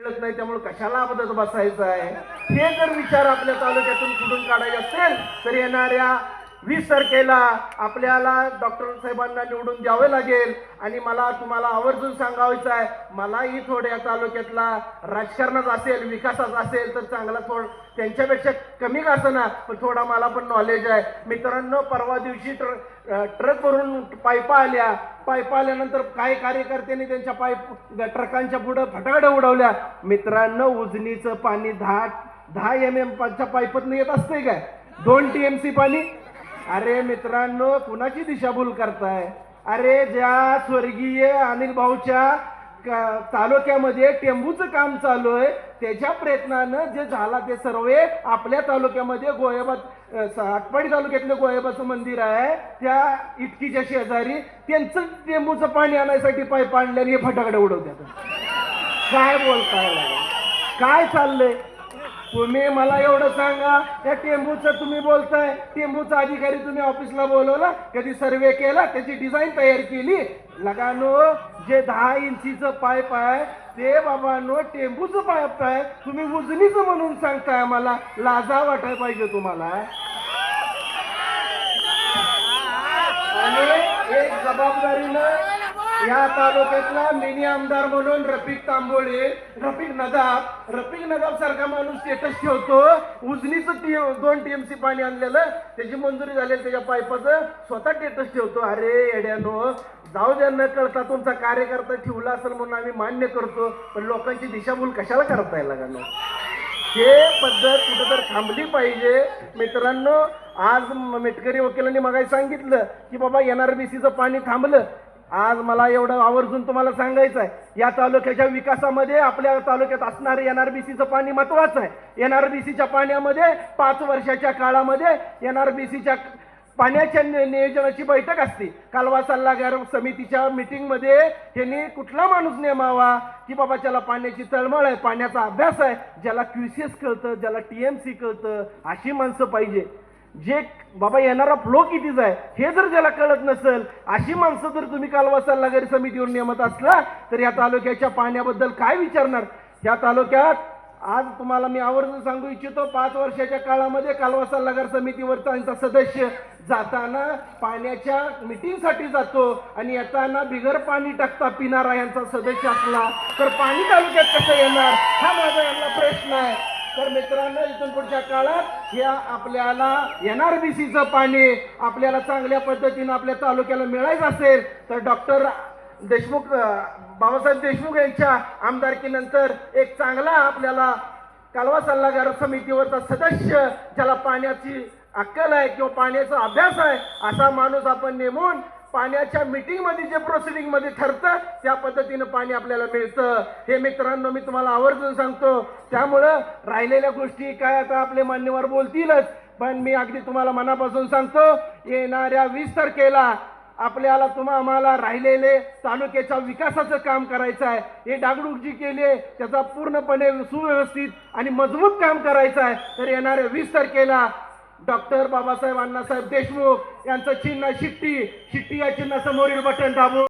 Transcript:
मिळत नाही त्यामुळे कशाला अबदत बसायचं आहे हे जर विचार आपल्या तालुक्यातून कुठून काढायचे असेल तर येणाऱ्या वीस तारखेला आपल्याला डॉक्टर साहेबांना निवडून द्यावे लागेल. आणि मला तुम्हाला आवर्जून सांगायचं आहे मलाही थोड्या तालुक्यातला राजकारणात असेल विकासात असेल तर चांगला थोड त्यांच्यापेक्षा कमी का ना पण थोडा मला पण नॉलेज आहे. मित्रांनो परवा दिवशी ट्र ट्रकवरून पायपा आल्या. पायपा आल्यानंतर काही कार्यकर्त्यांनी त्यांच्या पाईप ट्रकांच्या पुढं फटाकड्या उडवल्या. मित्रांनो उजनीचं पाणी दहा दहा एम एम पाच्या पाईपातनं येत असतंय काय? दोन टी एम सी पाणी अरे मित्रांनो कुणाची दिशाभूल करताय? अरे ज्या स्वर्गीय अनिल भाऊच्या तालुक्यामध्ये टेंबूचं काम चालू आहे त्याच्या प्रयत्नानं जे झाला ते सर्व आपल्या तालुक्यामध्ये गोयाबा अ, आटपाडी तालुक्यातलं गोयाबाचं मंदिर आहे. त्या इटकीच्या शेजारी त्यांचं टेंबूचं पाणी आणायसाठी पाय पाडल्याने हे फटाकडे उडवतात. काय बोलताय? काय चाललंय? तुम्ही मला एवढं सांगा या टेंबूचं तुम्ही बोलताय. टेंबूचा अधिकारी तुम्ही ऑफिसला बोलवला कधी सर्वे केला त्याची डिझाईन तयार केली. लगानो जे दहा इंचीचं पाईप आहे ते बाबांनो टेंबूचं पाईप आहे. तुम्ही उजनीचं म्हणून सांगताय मला लाजा वाटाय पाहिजे तुम्हाला. आणि एक जबाबदारीनं या तालुक्यातला मिनी आमदार म्हणून रफिक तांबोळे रफिक नदाब रफिक नदाब सारखा माणूस स्टेटस ठेवतो. उजनीच टी दोन टीएमसी पाणी आणलेलं. त्याची मंजुरी झालेली त्याच्या पाईपाचं स्वतः स्टेटस ठेवतो. अरे येड्यानो जाऊ द्या न कळता तुमचा कार्यकर्ता ठेवला असेल म्हणून आम्ही मान्य करतो. पण लोकांची दिशाभूल कशाला करता येईल लागणार? हे पद्धत कुठेतरी थांबली पाहिजे. मित्रांनो आज मेटकरी वकिलांनी मगाही सांगितलं की बाबा एन आर बी सीचं पाणी थांबलं. आज मला एवढं आवर्जून तुम्हाला सांगायचं आहे या तालुक्याच्या विकासामध्ये आपल्या तालुक्यात असणारे एनआरबीसीचं पाणी महत्वाचं आहे. एनआरबीसीच्या पाण्यामध्ये पाच वर्षाच्या काळामध्ये एनआरबीसीच्या पाण्याच्या नियोजनाची बैठक असते. कालवा सल्लागार समितीच्या मीटिंगमध्ये त्यांनी कुठला माणूस नेमावा की बाबा ज्याला पाण्याची तळमळ आहे पाण्याचा अभ्यास आहे ज्याला क्युसीएस कळतं ज्याला टी एम सी कळतं अशी माणसं पाहिजे. जे बाबा येणारा फ्लो कितीच आहे हे जर ज्याला कळत नसेल अशी माणसं जर तुम्ही कालवा सल्लागारी समितीवर नेमत असला तर या तालुक्याच्या पाण्याबद्दल काय विचारणार? या तालुक्यात आज तुम्हाला मी आवर्जून सांगू इच्छितो पाच वर्षाच्या काळामध्ये कालवा सल्लागार समितीवरचा त्यांचा सदस्य जाताना पाण्याच्या मिटिंगसाठी जातो आणि येताना बिगर पाणी टाकता पिणारा यांचा सदस्य असला तर पाणी तालुक्यात कसं येणार? हा माझा यांना प्रश्न आहे. तर मित्रांनो इथून पुढच्या काळात या आपल्याला येणार बी सीचं पाणी आपल्याला चांगल्या पद्धतीनं आपल्या तालुक्याला मिळायचं असेल तर डॉक्टर देशमुख बाबासाहेब देशमुख यांच्या आमदारकीनंतर एक चांगला आपल्याला कालवा सल्लागार समितीवरचा सदस्य ज्याला पाण्याची अक्कल आहे किंवा पाण्याचा अभ्यास आहे असा माणूस आपण नेमून पाण्याच्या मीटिंगमध्ये जे प्रोसिडिंगमध्ये ठरतं त्या पद्धतीनं पाणी आपल्याला मिळतं. हे मित्रांनो मी तुम्हाला आवर्जून सांगतो. त्यामुळं राहिलेल्या गोष्टी काय आता आपले मान्यवर बोलतीलच पण मी अगदी तुम्हाला मनापासून सांगतो येणाऱ्या वीस तारखेला आपल्याला तुम्हा आम्हाला राहिलेले तालुक्याच्या विकासाचं काम करायचं आहे. हे डागडूक जी केली आहे त्याचा पूर्णपणे सुव्यवस्थित आणि मजबूत काम करायचं आहे. तर येणाऱ्या वीस तारखेला डॉक्टर बाबासाहेब अण्णासाहेब देशमुख यांचं चिन्ह शिट्टी. शिट्टी या चिन्ह समोरील बटन दाबून